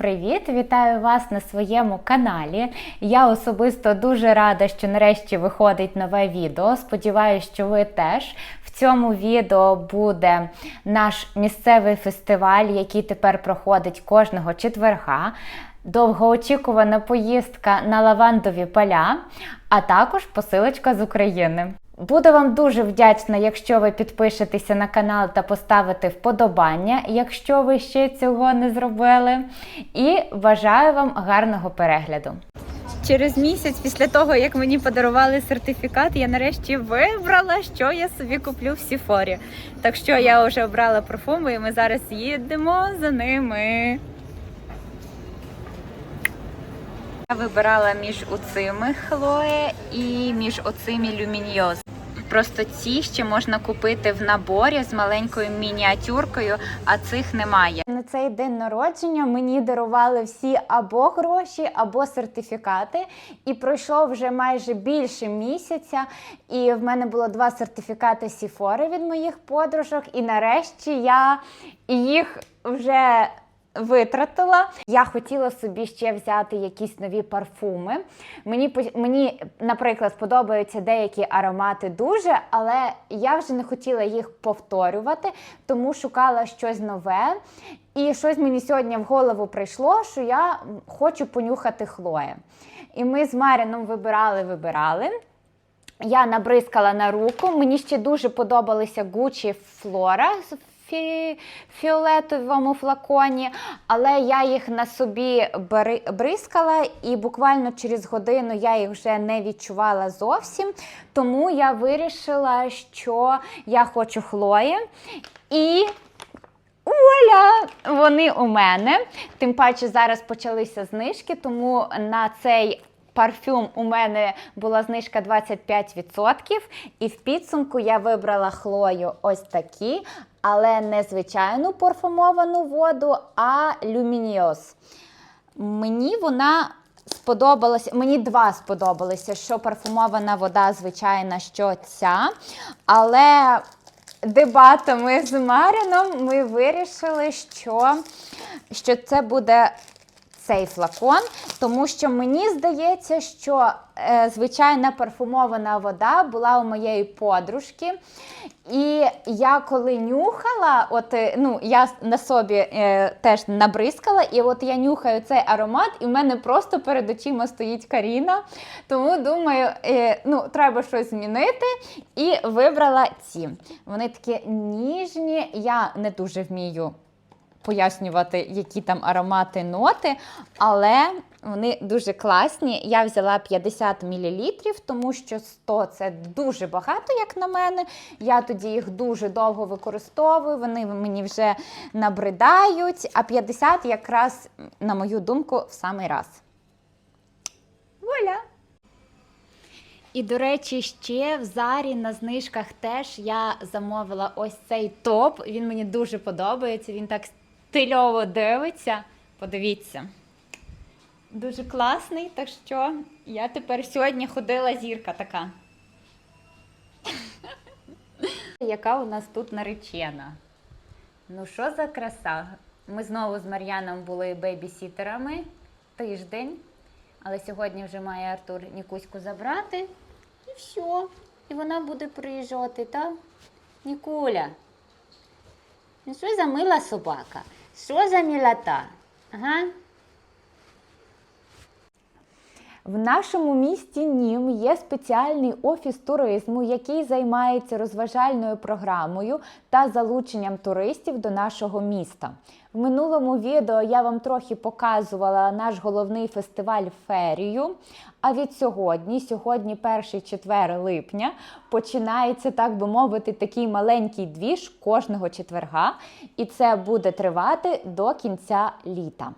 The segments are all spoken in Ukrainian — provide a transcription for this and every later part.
Привіт! Вітаю вас на своєму каналі. Я особисто дуже рада, що нарешті виходить нове відео. Сподіваюсь, що ви теж. В цьому відео буде наш місцевий фестиваль, який тепер проходить кожного четверга. Довгоочікувана поїздка на лавандові поля, а також посилочка з України. Буду вам дуже вдячна, якщо ви підпишетеся на канал та поставите вподобання, якщо ви ще цього не зробили. І бажаю вам гарного перегляду. Через місяць після того, як мені подарували сертифікат, я нарешті вибрала, що я собі куплю в Сіфорі. Так що я вже обрала парфуми, і ми зараз їдемо за ними. Я вибирала між оцими Хлоє і між оцими Люміньоз. Просто ці ще можна купити в наборі з маленькою мініатюркою, а цих немає. На цей день народження мені дарували всі або гроші, або сертифікати. І пройшло вже майже більше місяця. І в мене було два сертифікати Сіфори від моїх подружок. І нарешті я їх вже витратила. Я хотіла собі ще взяти якісь нові парфуми. Мені, мені, наприклад, подобаються деякі аромати дуже, але я вже не хотіла їх повторювати, тому шукала щось нове. І щось мені сьогодні в голову прийшло, що я хочу понюхати Хлоє. І ми з Маріном вибирали, вибирали. Я набризкала на руку. Мені ще дуже подобалися Gucci Flora фі- фіолетовому флаконі, але я їх на собі бери- бризкала, і буквально через годину я їх вже не відчувала зовсім. Тому я вирішила, що я хочу Хлої. І Оля, вони у мене. Тим паче зараз почалися знижки, тому на цей парфюм у мене була знижка 25%. І в підсумку я вибрала Хлою ось такі, але не звичайну парфумовану воду, а люмініос. Мені вона сподобалася, мені два сподобалися, що парфумована вода, звичайна, що ця. Але дебатами з Маріном ми вирішили, що, що це буде цей флакон, тому що мені здається, що е, звичайна парфумована вода була у моєї подружки. І я коли нюхала, от е, ну я на собі е, теж набризкала, і от я нюхаю цей аромат, і в мене просто перед очима стоїть Каріна. Тому думаю, е, ну треба щось змінити. І вибрала ці. Вони такі ніжні. Я не дуже вмію пояснювати, які там аромати, ноти, але вони дуже класні. Я взяла 50 мл, тому що 100 це дуже багато, як на мене. Я тоді їх дуже довго використовую, вони мені вже набридають, а 50 якраз, на мою думку, в самий раз. Вуаля! І, до речі, ще в Зарі на знижках теж я замовила ось цей топ. Він мені дуже подобається. Він так стильово дивиться. Подивіться. Дуже класний, так що я тепер сьогодні ходила зірка така. Яка у нас тут наречена? Ну, що за краса? Ми знову з Мар'яном були бейбісітерами тиждень. Але сьогодні вже має Артур Нікуську забрати. І все. І вона буде приїжджати, так? Нікуля. Ну що за мила собака? Що за? Ага. В нашому місті Нім є спеціальний офіс туризму, який займається розважальною програмою та залученням туристів до нашого міста. В минулому відео я вам трохи показувала наш головний фестиваль ферію. А від сьогодні, сьогодні перший четвер липня, починається, так би мовити, такий маленький двіж кожного четверга, і це буде тривати до кінця літа.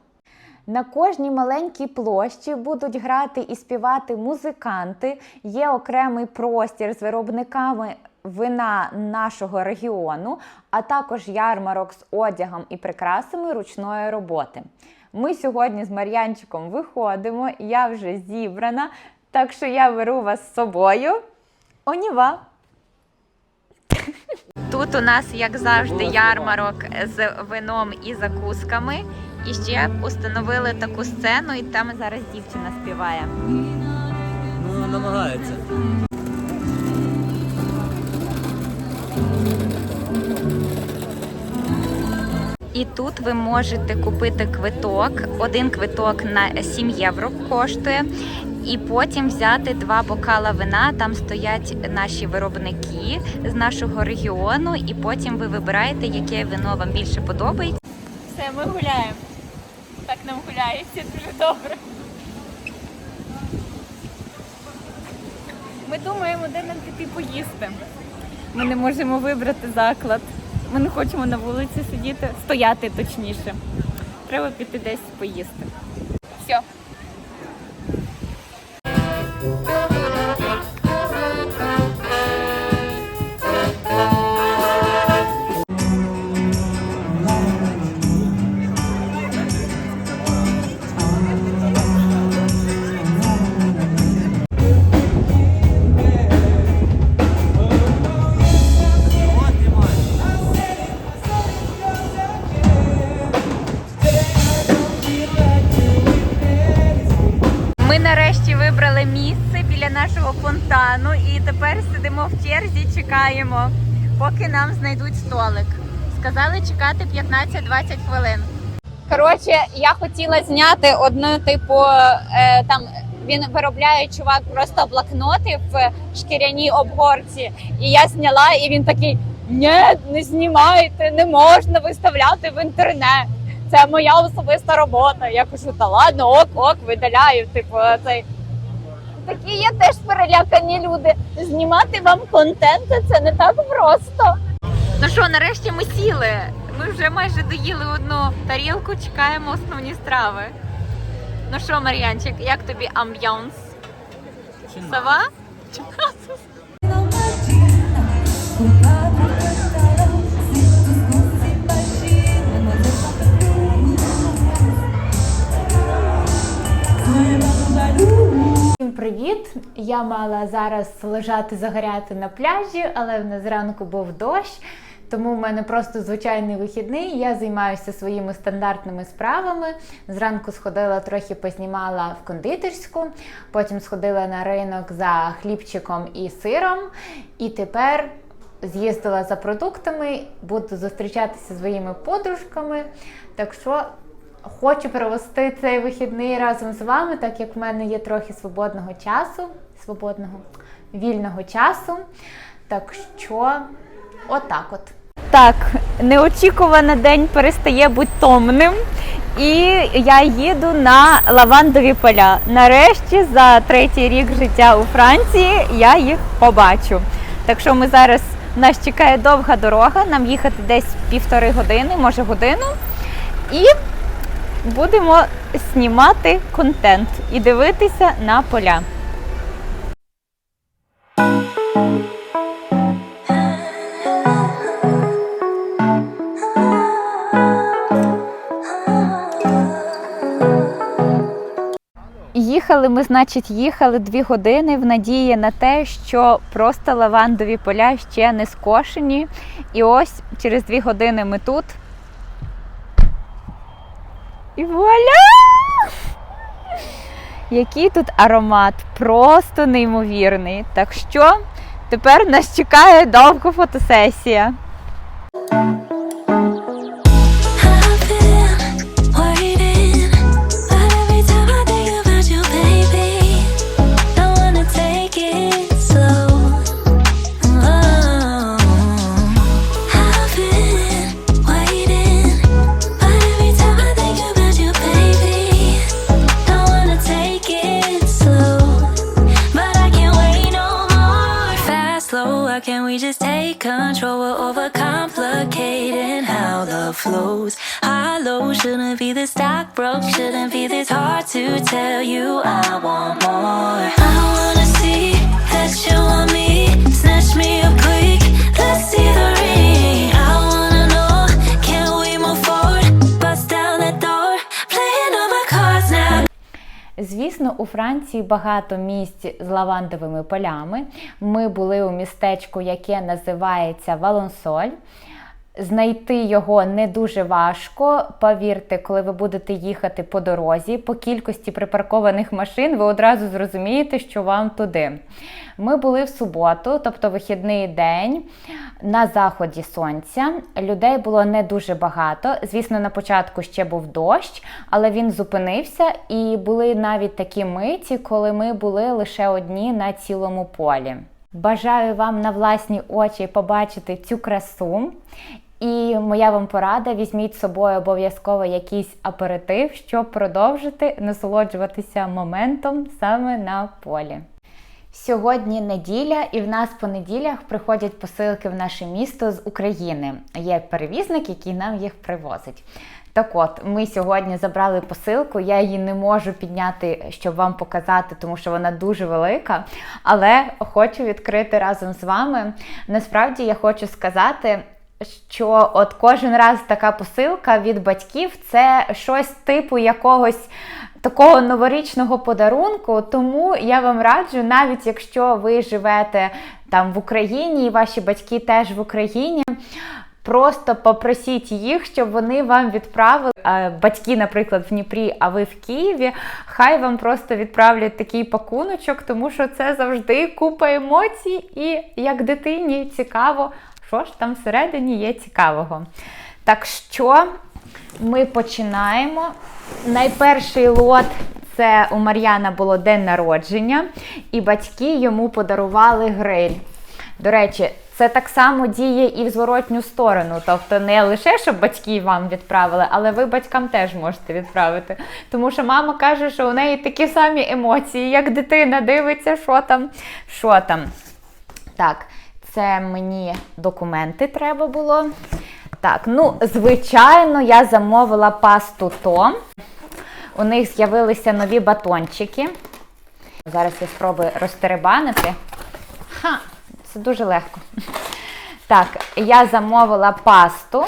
На кожній маленькій площі будуть грати і співати музиканти. Є окремий простір з виробниками вина нашого регіону, а також ярмарок з одягом і прикрасами ручної роботи. Ми сьогодні з Мар'янчиком виходимо, я вже зібрана, так що я беру вас з собою. Оніва! Тут у нас, як завжди, ярмарок з вином і закусками. І ще установили таку сцену, і там зараз дівчина співає. Ну, намагається. І тут ви можете купити квиток. Один квиток на 7 євро коштує. І потім взяти два бокала вина. Там стоять наші виробники з нашого регіону, і потім ви вибираєте, яке вино вам більше подобається. Все, ми гуляємо. Так нам гуляється дуже добре. Ми думаємо, де нам піти поїсти. Ми не можемо вибрати заклад. Ми не хочемо на вулиці сидіти, стояти точніше. Треба піти десь поїсти. Все. Чекаємо, поки нам знайдуть столик. Сказали чекати 15-20 хвилин. Коротше, я хотіла зняти одну, типу, е, там він виробляє чувак просто блокноти в шкіряній обгорці. І я зняла, і він такий: ні, не знімайте, не можна виставляти в інтернет. Це моя особиста робота. Я кажу, та ладно, ок, ок, видаляю. Типу, цей. Такі є теж перелякані люди. Знімати вам контент це не так просто. Ну що, нарешті ми сіли. Ми вже майже доїли одну тарілку, чекаємо основні страви. Ну що, Мар'янчик, як тобі амб'янс? Сава? Всім привіт! Я мала зараз лежати загоряти на пляжі, але в нас зранку був дощ, тому в мене просто звичайний вихідний. Я займаюся своїми стандартними справами. Зранку сходила трохи познімала в кондитерську, потім сходила на ринок за хлібчиком і сиром. І тепер з'їздила за продуктами, буду зустрічатися зі своїми подружками. Так що Хочу провести цей вихідний разом з вами, так як в мене є трохи свободного часу, свободного вільного часу. Так що, отак от. Так, неочікувано день перестає бути томним. І я їду на лавандові поля. Нарешті за третій рік життя у Франції я їх побачу. Так що ми зараз нас чекає довга дорога, нам їхати десь півтори години, може годину. І будемо знімати контент і дивитися на поля. Їхали ми, значить, їхали дві години в надії на те, що просто лавандові поля ще не скошені. І ось через дві години ми тут. І вуаля! Який тут аромат, просто неймовірний. Так що тепер нас чекає довга фотосесія. Flows. High, low, shouldn't be this stock broke. Shouldn't be this hard to tell you I want more. I wanna see that you want me. Snatch me up quick. Let's see the ring. I wanna know, can we move forward? Bust down that door. Playing all my cards now. Звісно, у Франції багато місць з лавандовими полями. Ми були у містечку, яке називається Валонсоль. Знайти його не дуже важко. Повірте, коли ви будете їхати по дорозі, по кількості припаркованих машин, ви одразу зрозумієте, що вам туди. Ми були в суботу, тобто вихідний день, на заході сонця. Людей було не дуже багато. Звісно, на початку ще був дощ, але він зупинився, і були навіть такі миті, коли ми були лише одні на цілому полі. Бажаю вам на власні очі побачити цю красу. І моя вам порада: візьміть з собою обов'язково якийсь аперитив, щоб продовжити насолоджуватися моментом саме на полі. Сьогодні неділя, і в нас по неділях приходять посилки в наше місто з України. Є перевізник, який нам їх привозить. Так от, ми сьогодні забрали посилку. Я її не можу підняти, щоб вам показати, тому що вона дуже велика. Але хочу відкрити разом з вами. Насправді я хочу сказати, що от кожен раз така посилка від батьків це щось типу якогось такого новорічного подарунку. Тому я вам раджу, навіть якщо ви живете там в Україні і ваші батьки теж в Україні. Просто попросіть їх, щоб вони вам відправили батьки, наприклад, в Дніпрі, а ви в Києві. Хай вам просто відправлять такий пакуночок, тому що це завжди купа емоцій, і як дитині цікаво, що ж там всередині є цікавого. Так що ми починаємо. Найперший лот це у Мар'яна було день народження, і батьки йому подарували гриль. До речі, це так само діє і в зворотню сторону. Тобто не лише, щоб батьки вам відправили, але ви батькам теж можете відправити. Тому що мама каже, що у неї такі самі емоції, як дитина дивиться, що там, що там. Так, це мені документи треба було. Так, ну, звичайно, я замовила пасту Том. У них з'явилися нові батончики. Зараз я спробую розтеребанити. Ха, це дуже легко. Так, я замовила пасту.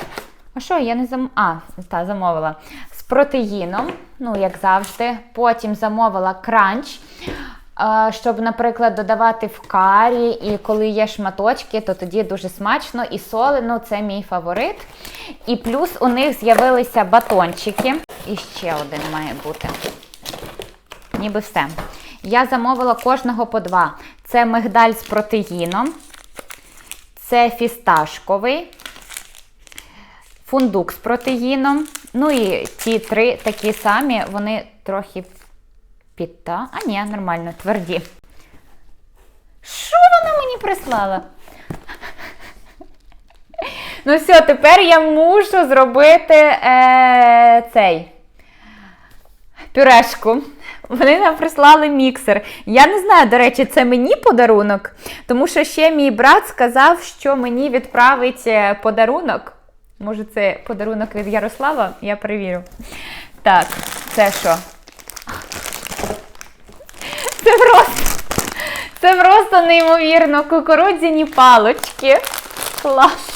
А що, я не зам... А, та, замовила. З протеїном, ну, як завжди. Потім замовила кранч. Щоб, наприклад, додавати в карі, і коли є шматочки, то тоді дуже смачно і солено, це мій фаворит. І плюс у них з'явилися батончики. І ще один має бути. Ніби все. Я замовила кожного по два. Це мигдаль з протеїном, це фісташковий, фундук з протеїном. Ну і ті три такі самі, вони трохи підта. А ні, нормально, тверді. Що вона мені прислала? Ну все, тепер я мушу зробити е, цей пюрешку. Вони нам прислали міксер. Я не знаю, до речі, це мені подарунок, тому що ще мій брат сказав, що мені відправить е, подарунок. Може, це подарунок від Ярослава? Я перевірю. Так, це що? Це просто, це просто неймовірно. Кукурудзяні палочки. Клас.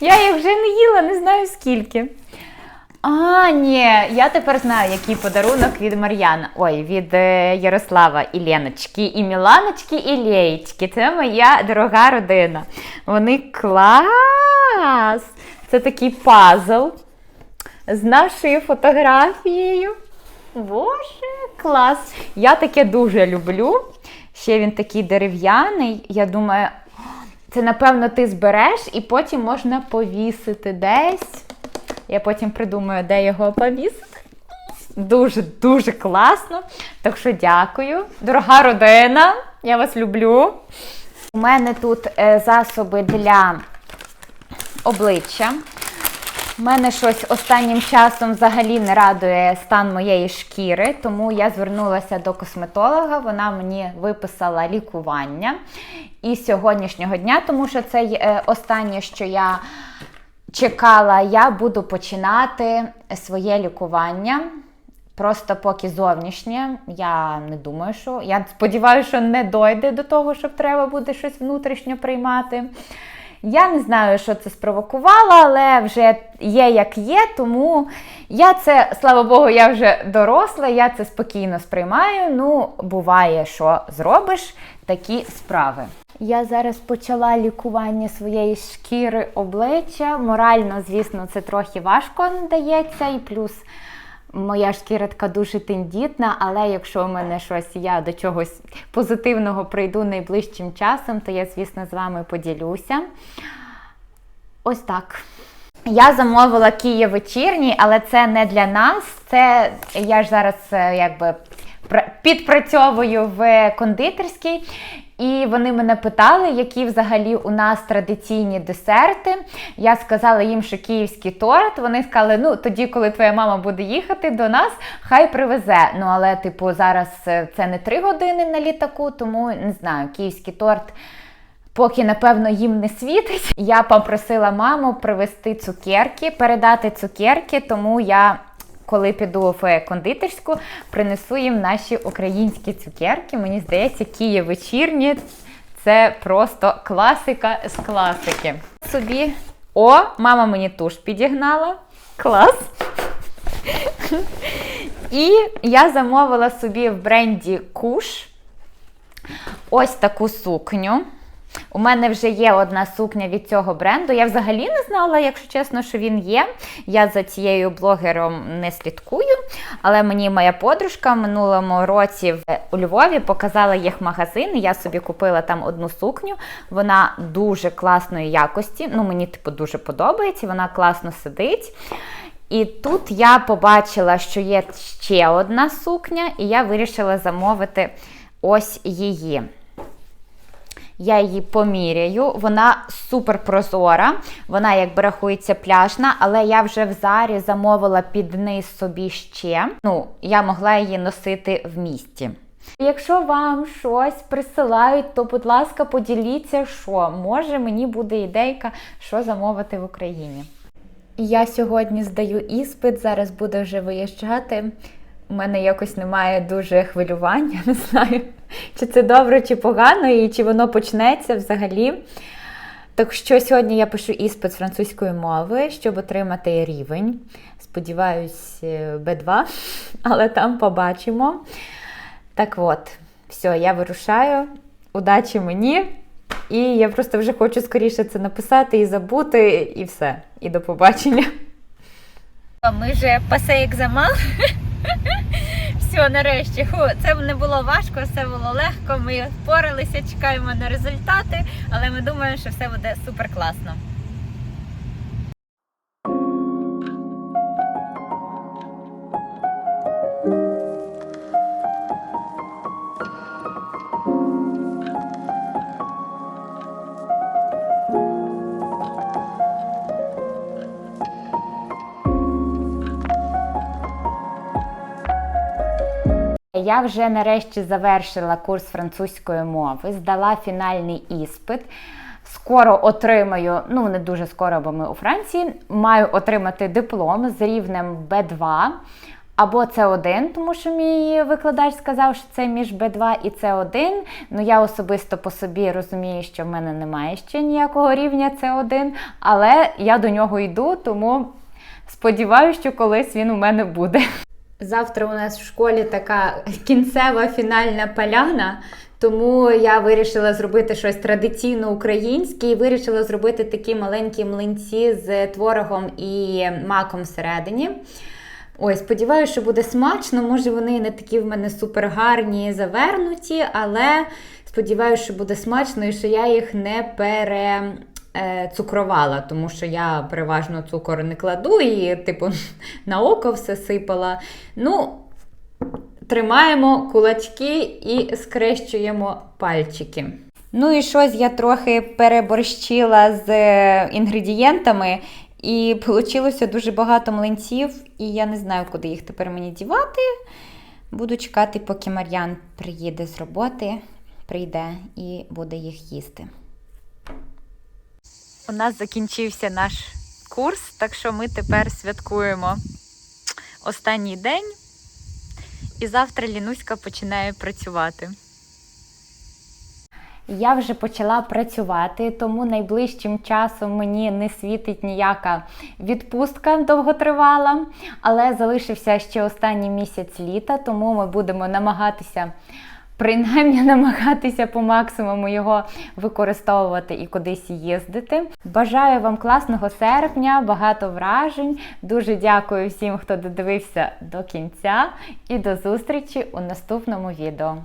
Я їх вже не їла, не знаю скільки. А, ні, я тепер знаю, який подарунок від Мар'яна. Ой, від е, Ярослава і Леночки, і Міланочки, і Лєєчки. Це моя дорога родина. Вони клас! Це такий пазл з нашою фотографією. Боже, клас! Я таке дуже люблю. Ще він такий дерев'яний. Я думаю, це напевно ти збереш і потім можна повісити десь. Я потім придумаю, де його повісити. Дуже-дуже класно. Так що дякую. Дорога родина, я вас люблю. У мене тут е, засоби для обличчя. Мене щось останнім часом взагалі не радує стан моєї шкіри, тому я звернулася до косметолога. Вона мені виписала лікування. І сьогоднішнього дня, тому що це е, останнє, що я чекала, я буду починати своє лікування. Просто поки зовнішнє, я не думаю, що. Я сподіваюся, що не дойде до того, щоб треба буде щось внутрішньо приймати. Я не знаю, що це спровокувало, але вже є як є, тому я це, слава Богу, я вже доросла, я це спокійно сприймаю. Ну, буває, що зробиш такі справи. Я зараз почала лікування своєї шкіри обличчя. Морально, звісно, це трохи важко дається, і плюс моя шкіра дуже тендітна, але якщо у мене щось, я до чогось позитивного прийду найближчим часом, то я, звісно, з вами поділюся. Ось так. Я замовила Київ вечірній, але це не для нас. Це я ж зараз е, якби підпрацьовую в кондитерській. І вони мене питали, які взагалі у нас традиційні десерти. Я сказала їм, що київський торт. Вони сказали, ну тоді, коли твоя мама буде їхати до нас, хай привезе. Ну але, типу, зараз е, це не три години на літаку, тому не знаю, київський торт. Поки, напевно, їм не світить. Я попросила маму привезти цукерки, передати цукерки, тому я, коли піду в кондитерську, принесу їм наші українські цукерки. Мені здається, Київ вечірні це просто класика з класики. Собі. О, мама мені туш підігнала. Клас. І я замовила собі в бренді Куш ось таку сукню. У мене вже є одна сукня від цього бренду. Я взагалі не знала, якщо чесно, що він є. Я за цією блогером не слідкую. Але мені моя подружка в минулому році у Львові показала їх магазин. Я собі купила там одну сукню. Вона дуже класної якості. Ну, мені типу дуже подобається, вона класно сидить. І тут я побачила, що є ще одна сукня, і я вирішила замовити ось її. Я її поміряю. Вона супер прозора, вона якби рахується пляжна, але я вже в зарі замовила під низ собі ще. Ну, я могла її носити в місті. Якщо вам щось присилають, то, будь ласка, поділіться, що може мені буде ідейка, що замовити в Україні. Я сьогодні здаю іспит, зараз буду вже виїжджати. У мене якось немає дуже хвилювання, не знаю, чи це добре, чи погано, і чи воно почнеться взагалі. Так що сьогодні я пишу іспит з французької мови, щоб отримати рівень. Сподіваюсь, Б2, але там побачимо. Так от, все, я вирушаю. Удачі мені! І я просто вже хочу скоріше це написати і забути, і все. І до побачення. Ми вже пасе екзамен. Все, нарешті. Ху, це не було важко, все було легко. Ми впоралися, чекаємо на результати, але ми думаємо, що все буде супер класно. Я вже нарешті завершила курс французької мови, здала фінальний іспит. Скоро отримаю, ну не дуже скоро, бо ми у Франції, маю отримати диплом з рівнем Б2 або С1, тому що мій викладач сказав, що це між Б2 і С1. Ну я особисто по собі розумію, що в мене немає ще ніякого рівня С1, але я до нього йду, тому сподіваюся, що колись він у мене буде. Завтра у нас в школі така кінцева фінальна поляна, тому я вирішила зробити щось традиційно українське і вирішила зробити такі маленькі млинці з творогом і маком всередині. Ой, сподіваюся, що буде смачно. Може, вони не такі в мене супер гарні, завернуті, але сподіваюся, що буде смачно і що я їх не пере. Е, Цукровала, тому що я переважно цукор не кладу і, типу, на око все сипала. Ну, тримаємо кулачки і скрещуємо пальчики. Ну і щось я трохи переборщила з е, інгредієнтами, і вийшло дуже багато млинців, і я не знаю, куди їх тепер мені дівати. Буду чекати, поки Мар'ян приїде з роботи, прийде і буде їх їсти. У нас закінчився наш курс, так що ми тепер святкуємо останній день. І завтра Лінуська починає працювати. Я вже почала працювати, тому найближчим часом мені не світить ніяка відпустка довготривала, але залишився ще останній місяць літа, тому ми будемо намагатися. Принаймні намагатися по максимуму його використовувати і кудись їздити. Бажаю вам класного серпня, багато вражень. Дуже дякую всім, хто додивився до кінця, і до зустрічі у наступному відео.